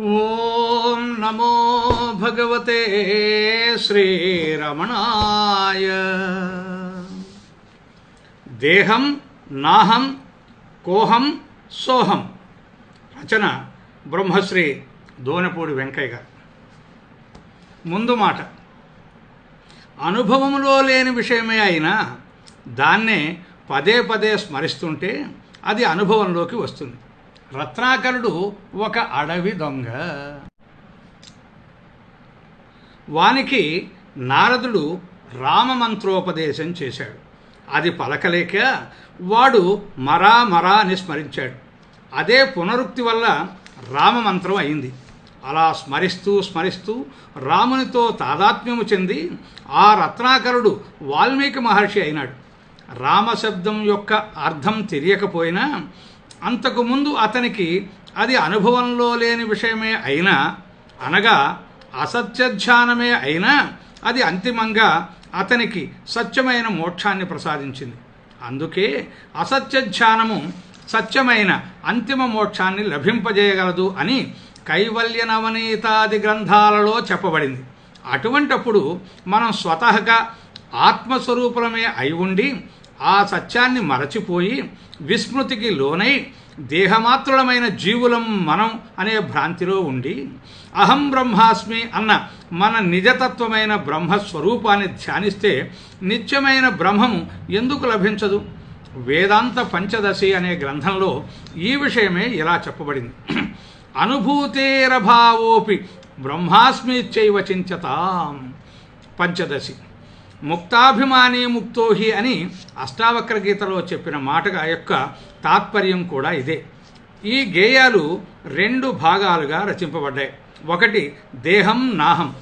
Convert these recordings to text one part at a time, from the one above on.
ఓం నమో భగవతే శ్రీరమణాయ. దేహం నాహం కోహం సోహం. రచన బ్రహ్మశ్రీ దోనపూడి వెంకయ్య గారు. ముందు మాట. అనుభవంలో లేని విషయమే అయినా దాన్నే పదే పదే స్మరిస్తుంటే అది అనుభవంలోకి వస్తుంది. రత్నాకరుడు ఒక అడవి దొంగ. వానికి నారదుడు రామమంత్రోపదేశం చేశాడు. అది పలకలేక వాడు మరా మరా అని స్మరించాడు. అదే పునరుక్తి వల్ల రామమంత్రం అయింది. అలా స్మరిస్తూ స్మరిస్తూ రామునితో తాదాత్మ్యము చెంది ఆ రత్నాకరుడు వాల్మీకి మహర్షి అయినాడు. రామశబ్దం యొక్క అర్థం తెలియకపోయినా అంతకుముందు అతనికి అది అనుభవంలో లేని విషయమే అయినా అనగా అసత్యధ్యానమే అయినా అది అంతిమంగా అతనికి సత్యమైన మోక్షాన్ని ప్రసాదించింది. అందుకే అసత్యధ్యానము సత్యమైన అంతిమ మోక్షాన్ని లభింపజేయగలదు అని కైవల్య నవనీతాది గ్రంథాలలో చెప్పబడింది. అటువంటప్పుడు మనం స్వతహగా ఆత్మస్వరూపులమే అయి ఉండి ఆ సత్యాన్ని మరచిపోయి విస్మృతికి లోనై దేహమాత్రులమైన జీవులం మనం అనే భ్రాంతిలో ఉండి అహం బ్రహ్మాస్మి అన్న మన నిజతత్వమైన బ్రహ్మస్వరూపాన్ని ధ్యానిస్తే నిత్యమైన బ్రహ్మము ఎందుకు లభించదు? వేదాంత పంచదశి అనే గ్రంథంలో ఈ విషయమే ఇలా చెప్పబడింది. అనుభూతేరభావోపి బ్రహ్మాస్మి చైవ చించతాం పంచదశి. ముక్తాభిమాని ముక్తోహి అని అష్టావక్ర గీతలో చెప్పిన మాటగా యొక్క తాత్పర్యం కూడా ఇదే. ఈ గేయాలు రెండు భాగాలుగా రచింపబడ్డాయి. ఒకటి దేహం నాహం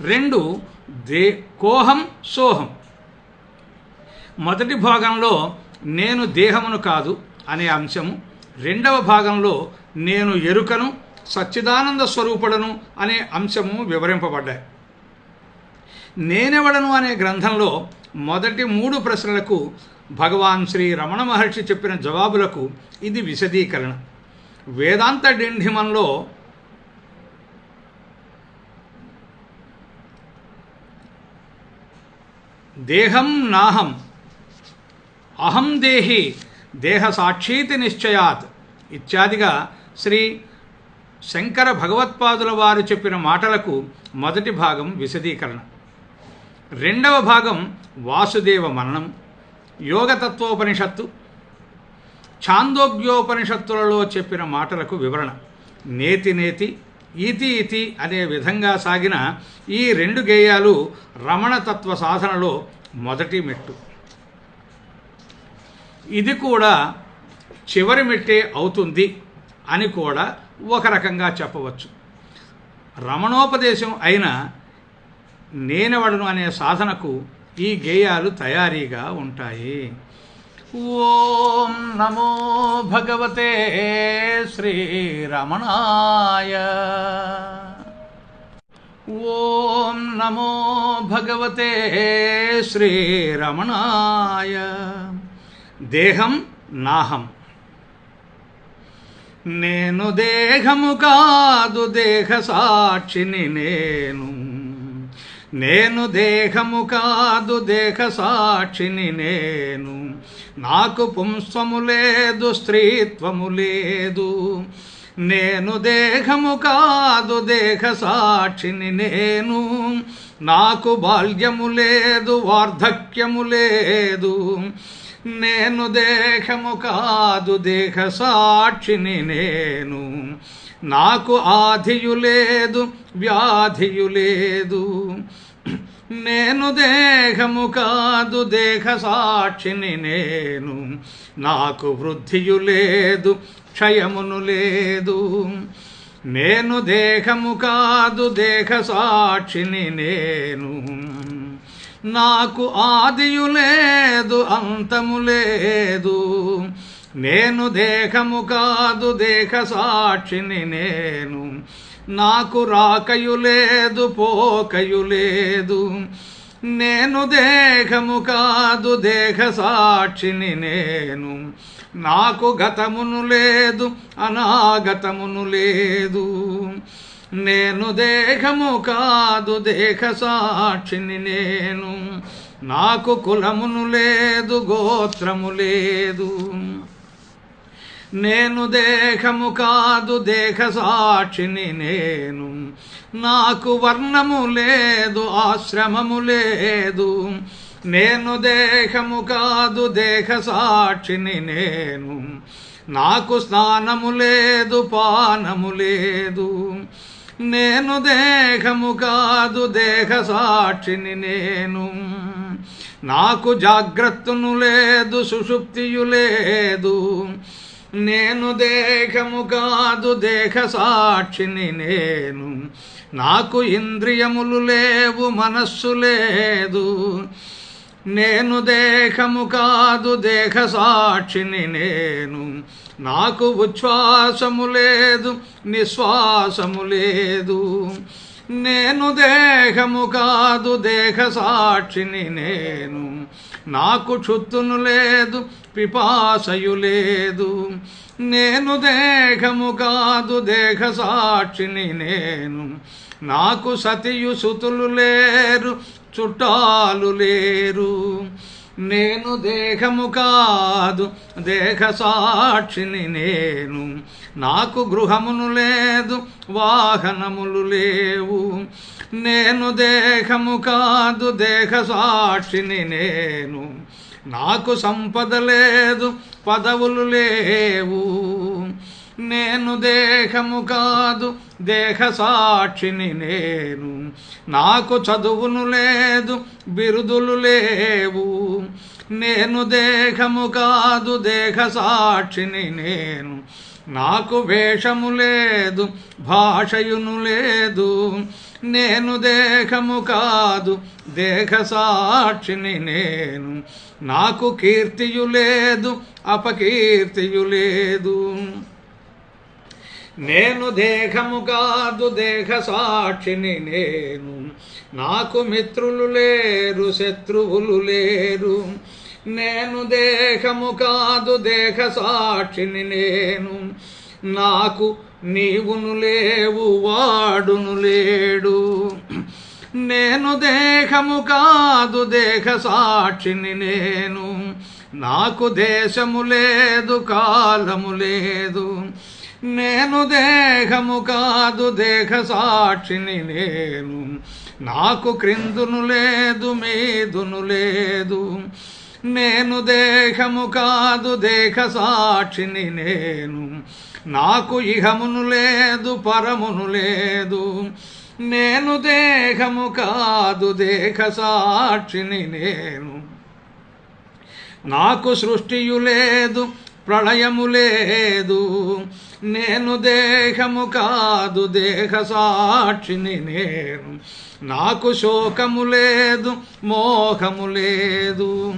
రెండు దే కోహం సోహం. మొదటి భాగంలో నేను దేహమును కాదు అనే అంశము రెండవ భాగంలో నేను ఎరుకను సచ్చిదానంద స్వరూపుడను అనే అంశము వివరింపబడ్డాయి. నేనెవడను అనే గ్రంథంలో మొదటి మూడు ప్రశ్నలకు భగవాన్ శ్రీ రమణ మహర్షి చెప్పిన జవాబులకు ఇది విశదీకరణ. వేదాంత డింఢిమంలో దేహం నాహం అహం దేహి దేహ సాక్షీతి నిశ్చయాత్ ఇత్యాదిగా శ్రీ శంకర భగవత్పాదుల వారు చెప్పిన మాటలకు మొదటి భాగం విశదీకరణ. రెండవ భాగం వాసుదేవ మననం యోగతత్వోపనిషత్తు. ఛాందోగ్యోపనిషత్తులలో చెప్పిన మాటలకు వివరణ. నేతి నేతి ఇతి ఇతి అనే విధంగా సాగిన ఈ రెండు గేయాలు రమణతత్వ సాధనలో మొదటి మెట్టు. ఇది కూడా చివరి మెట్టే అవుతుంది అని కూడా ఒక రకంగా చెప్పవచ్చు. రమణోపదేశం అయిన నేనెవడను అనే సాధనకు ఈ గేయాలు తయారీగా ఉంటాయి. ఓం నమో భగవతే శ్రీరమణాయ. ఓం నమో భగవతే శ్రీరమణాయ. దేహం నాహం. నేను దేహము కాదు దేహ సాక్షిని నేను. నేను దేహము కాదు దేహ సాక్షిని నేను. నాకు పుంస్వము లేదు స్త్రీత్వము లేదు. నేను దేహము కాదు దేహ సాక్షిని నేను. నాకు బాల్యము లేదు వార్ధక్యము లేదు. నేను దేహము కాదు దేహ సాక్షిని నేను. నాకు ఆధియు లేదు వ్యాధియు లేదు. నేను దేహము కాదు దేహ సాక్షిని నేను. నాకు వృద్ధియు లేదు క్షయమును లేదు. నేను దేహము కాదు దేహ సాక్షిని నేను. నాకు ఆదియు లేదు అంతము లేదు. నేను దేహము కాదు దేహ సాక్షిని నేను. నాకు రాకయు లేదు పోకయు లేదు. నేను దేహము కాదు దేహ సాక్షిని నేను. నాకు గతమును లేదు అనాగతమును లేదు. నేను దేహము కాదు దేహ సాక్షిని నేను. నాకు కులమును లేదు గోత్రము లేదు. నేను దేహము కాదు దేహ సాక్షిని నేను. నాకు వర్ణము లేదు ఆశ్రమము లేదు. నేను దేహము కాదు దేహ సాక్షిని నేను. నాకు స్నానము లేదు పానము లేదు. నేను దేహము కాదు దేహ సాక్షిని నేను. నాకు జాగ్రత్తను లేదు సుషుప్తియు లేదు. నేను దేహము కాదు దేహ సాక్షిని నేను. నాకు ఇంద్రియములు లేవు మనస్సు లేదు. నేను దేహము కాదు దేహ సాక్షిని నేను. నాకు ఉచ్ఛ్వాసము లేదు నిశ్వాసము లేదు. నేను దేహము కాదు దేహ సాక్షిని నేను. నాకు చుత్తును లేదు పిపాసయు లేదు. నేను దేహము కాదు దేహ సాక్షిని నేను. నాకు సతియు సుతులు లేరు చుట్టాలు లేరు. నేను దేహము కాదు దేహ సాక్షిని నేను. నాకు గృహమును లేదు వాహనములు లేవు. నేను దేహము కాదు దేహ సాక్షిని నేను. నాకు సంపద లేదు పదవులు లేవు. నేను దేహము కాదు దేహ సాక్షిని నేను. నాకు చదువును లేదు బిరుదులు లేవు. నేను దేహము కాదు దేహ సాక్షిని నేను. నాకు వేషము లేదు భాషయును లేదు. నేను దేహము కాదు దేహ సాక్షిని నేను. నాకు కీర్తియు లేదు అపకీర్తియు లేదు. నేను దేహము కాదు దేహ సాక్షిని నేను. నాకు మిత్రులు లేరు శత్రువులు లేరు. నేను దేహము కాదు దేహ సాక్షిని నేను. నాకు నీవును లేవు వాడును లేడు. నేను దేహము కాదు దేహ సాక్షిని నేను. నాకు దేశము లేదు కాలము లేదు. నేను దేహము కాదు దేహ సాక్షిని నేను. నాకు క్రిందును లేదు మీదును లేదు. నేను దేహము కాదు దేహ సాక్షిని నేను. నాకు ఇహమును లేదు పరమును లేదు. నేను దేహము కాదు దేహ సాక్షిని నేను. నాకు సృష్టియు లేదు ప్రళయము లేదు. నేను దేహము కాదు దేహ సాక్షిని నేను. నాకు శోకము లేదు మోహము లేదు.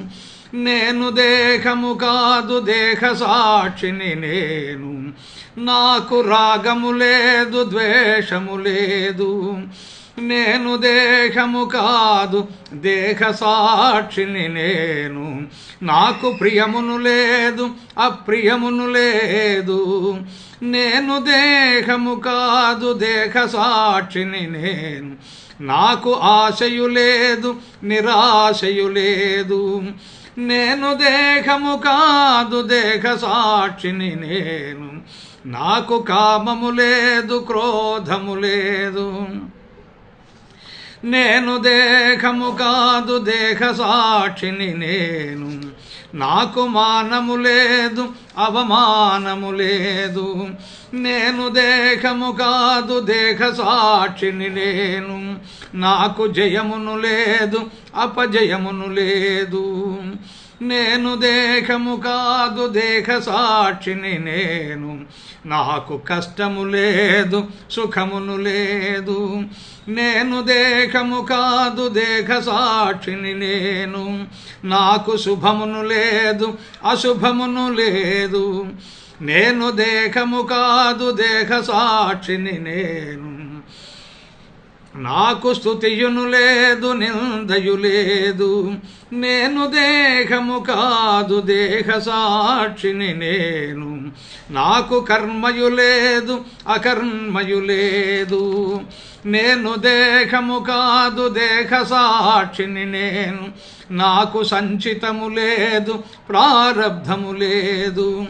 నేను దేహము కాదు దేహ సాక్షిని నేను. నాకు రాగము లేదు ద్వేషము లేదు. నేను దేహము కాదు దేహ సాక్షిని నేను. నాకు ప్రియమును లేదు అప్రియమును లేదు. నేను దేహము కాదు దేహ సాక్షిని నేను. నాకు ఆశయు లేదు నిరాశయు లేదు. నేను దేహము కాదు దేహ సాక్షిని నేను. నాకు కామము లేదు క్రోధము లేదు. నేను దేహము కాదు దేహ సాక్షిని నేను. నాకు మానము లేదు అవమానము లేదు. నేను దేహము కాదు దేహ సాక్షిని నేను. నాకు జయమును లేదు అపజయమును లేదు. నేను దేహము కాదు దేహ సాక్షిని నేను. నాకు కష్టము లేదు సుఖమును లేదు. నేను దేహము కాదు దేహ సాక్షిని నేను. నాకు శుభమును లేదు అశుభమును లేదు. నేను దేహము కాదు దేహ సాక్షిని నేను. నాకు స్థుతియును లేదు నిందయు లేదు. నేను దేహము కాదు దేహ సాక్షిని నేను. నాకు కర్మయు లేదు అకర్మయు లేదు. నేను దేహము కాదు దేహ సాక్షిని నేను. నాకు సంచితము లేదు ప్రారబ్ధము లేదు.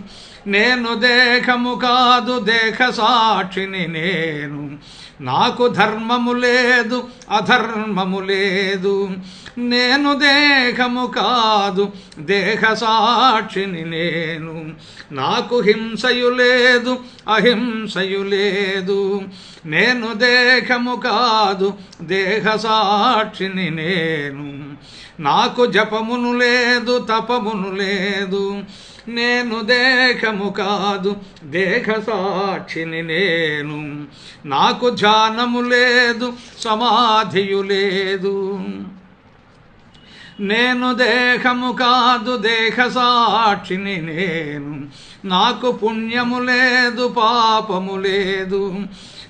నేను దేహము కాదు దేహ సాక్షిని నేను. నాకు ధర్మము లేదు అధర్మము లేదు. నేను దేహము కాదు దేహ సాక్షిని నేను. నాకు హింసయు లేదు అహింసయు లేదు. నేను దేహము కాదు దేహ సాక్షిని నేను. నాకు జపమును లేదు తపమును లేదు. నేను దేహము కాదు దేహ సాక్షిని నేను. నాకు ధ్యానము లేదు సమాధియు లేదు. నేను దేహము కాదు దేహ సాక్షిని నేను. నాకు పుణ్యము లేదు పాపము లేదు.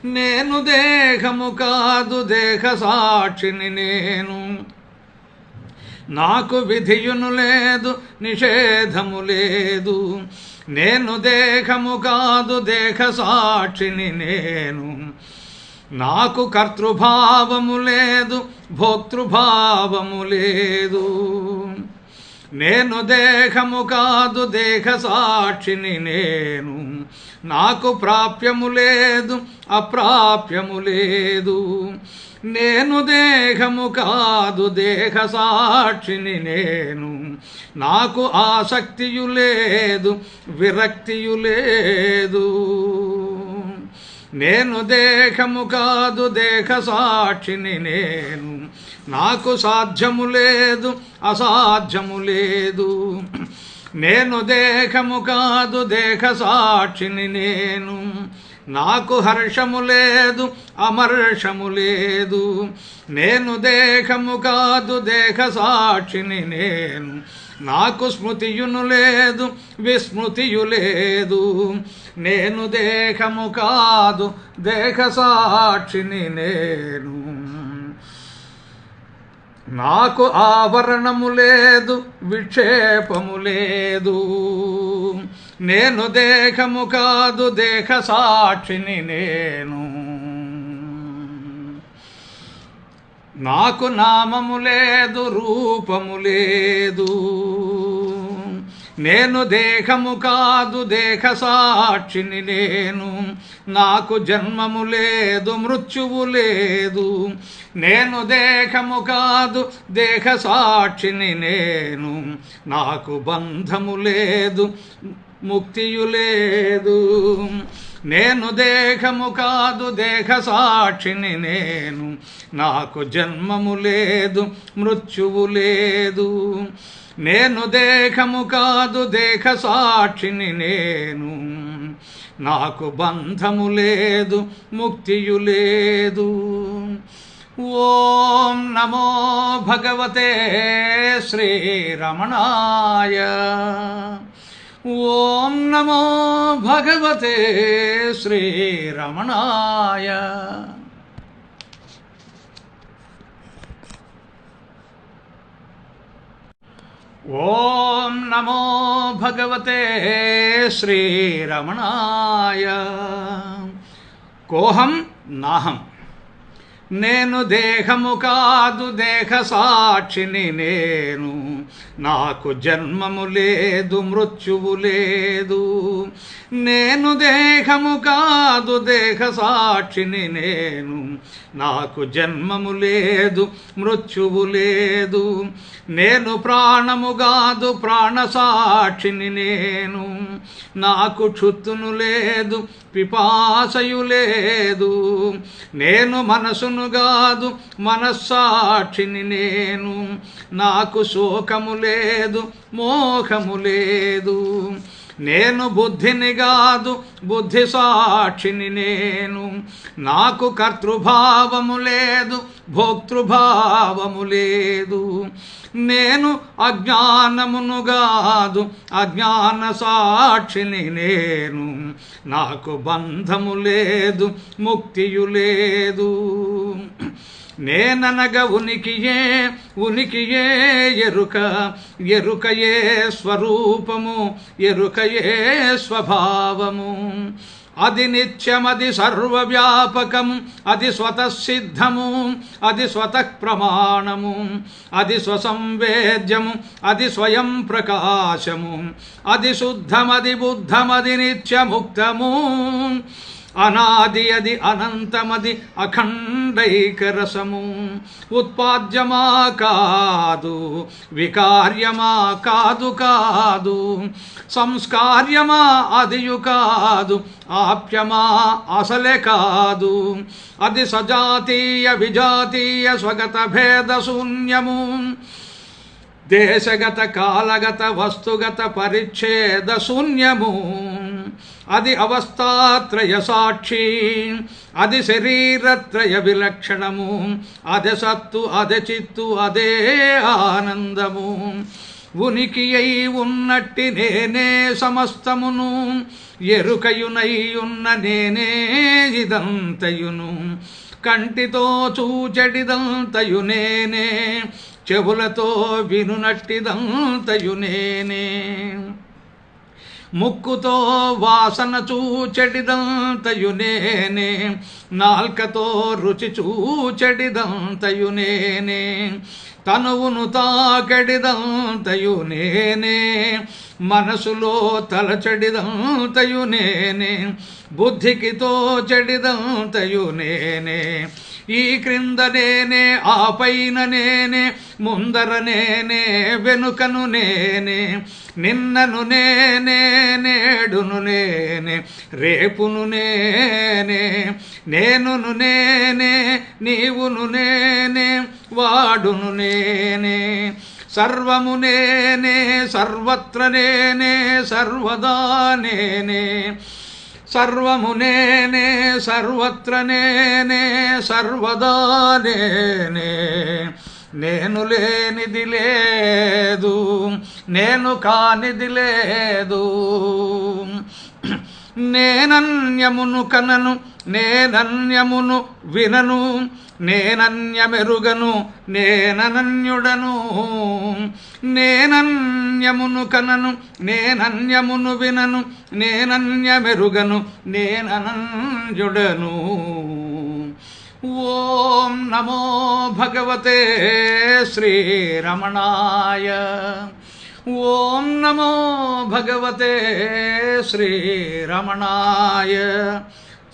నేను దేహము కాదు దేహ సాక్షిని నేను. నాకు విధియును లేదు నిషేధము లేదు. నేను దేహము కాదు దేహ సాక్షిని నేను. నాకు కర్తృభావము లేదు భోక్తృభావము లేదు. నేను దేహము కాదు దేహ సాక్షిని నేను. నాకు ప్రాప్యము లేదు అప్రాప్యము లేదు. నేను దేహము కాదు దేహ సాక్షిని నేను. నాకు ఆసక్తియు లేదు విరక్తియు లేదు. నేను దేహము కాదు దేహ సాక్షిని నేను. నాకు సాధ్యము లేదు అసాధ్యము లేదు. నేను దేహము కాదు దేహ సాక్షిని నేను. నాకు హర్షము లేదు అమర్షము లేదు. నేను దేహము కాదు దేహ సాక్షిని నేను. నాకు స్మృతియును లేదు విస్మృతియు లేదు. నేను దేహము కాదు దేహ సాక్షిని నేను. నాకు ఆవరణము లేదు విక్షేపము లేదు. నేను దేహము కాదు దేహ సాక్షిని నేను. నాకు నామము లేదు రూపము లేదు. నేను దేహము కాదు దేహ సాక్షిని నేను. నాకు జన్మము లేదు మృత్యువు లేదు. నేను దేహము కాదు దేహ సాక్షిని నేను. నాకు బంధము లేదు ముక్తియు లేదు. నేను దేహము కాదు దేహ సాక్షిని నేను. నాకు జన్మము లేదు మృత్యువు లేదు. నేను దేహము కాదు దేహ సాక్షిని నేను. నాకు బంధము లేదు ముక్తియు లేదు. ఓం నమో భగవతే శ్రీరమణాయ ఓం నమో భగవతే శ్రీరమణాయ ఓం నమో భగవతే శ్రీరమణాయ కోహం నాహం నేను దేహము కాదు దేహ సాక్షిని నేను. నాకు జన్మము లేదు మృత్యువు లేదు. నేను దేహము కాదు దేహ సాక్షిని నేను. నాకు జన్మము లేదు మృత్యువు లేదు. నేను ప్రాణము కాదు ప్రాణ సాక్షిని నేను. నాకు క్షుత్తును లేదు పిపాసయు లేదు. నేను మనసును కాదు మనస్సాక్షిని నేను. నాకు శోకము లేదు మోహము లేదు. నేను బుద్ధిని కాదు బుద్ధి సాక్షిని నేను. నాకు కర్తృభావము లేదు భోక్తృభావము లేదు. నేను అజ్ఞానమును కాదు అజ్ఞాన సాక్షిని నేను. నాకు బంధము లేదు ముక్తియు లేదు. నేననగ ఉనికియే ఉనికియే ఎరుక ఎరుకయే స్వరూపము ఎరుకయే స్వభావము. అది నిత్యమది సర్వవ్యాపకం అది స్వతసిద్ధము అది స్వతః ప్రమాణము అది స్వసంవేద్యము అది స్వయం ప్రకాశము అది శుద్ధమది బుద్ధమది నిత్యముక్తము. అనాది అది అనంతమది అఖండైకరసము. ఉత్పాద్యమా కాదు వికార్యమా కాదు కాదు. సంస్కార్యమా అదియు కాదు ఆప్యమా అసలే కాదు. అది సజాతీయ విజాతీయ స్వగత భేద శూన్యము. దేశగత కాలగత వస్తుగత పరిచ్ఛేద శూన్యము. అది అవస్థాత్రయ సాక్షి అది శరీరత్రయ విలక్షణము అదే సత్తు అదే చిత్తు అదే ఆనందము. ఉనికి అయి ఉన్నట్టి నేనే సమస్తమును ఎరుకయునై ఉన్న నేనే ఇదంతయును. కంటితో చూచడిదంతయు నేనే చెవులతో వినునట్టిదంతయు నేనే. ముక్కుతో వాసన చూచెడిదంతయునేనే నాల్కతో రుచి చూచెడిదంతయునేనే తనువును తాకెడిదంతయునేనే మనసులో తలచడిదంతయు నేనే బుద్ధికి తోచెడిదంతయు నేనే ఈ క్రింద నేనే ఆ పైన నేనే ముందర నేనే వెనుకను నేనే నిన్నను నేనే నేడును నేనే రేపును నేనే నేనును నేనే నీవును నేనే వాడును నేనే సర్వము నేనే సర్వత్ర నేనే సర్వదా నేనే. సర్వము నేనే సర్వత్ర నేనే సర్వదా నేనే. నేను లేనిది లేదు నేను కానిది లేదు. నేనన్యమును కనను నేనన్యమును వినను నేనన్యమెరుగను నేననన్యుడను. నేనన్యమును కనను నేనన్యమును వినను నేనన్యమెరుగను నేననన్యుడను. ఓం నమో భగవతే శ్రీరమణాయ ఓం నమో భగవతే శ్రీరమణాయ.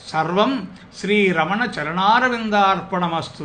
సర్వం శ్రీరమణ చరణారవిందార్పణమస్తు.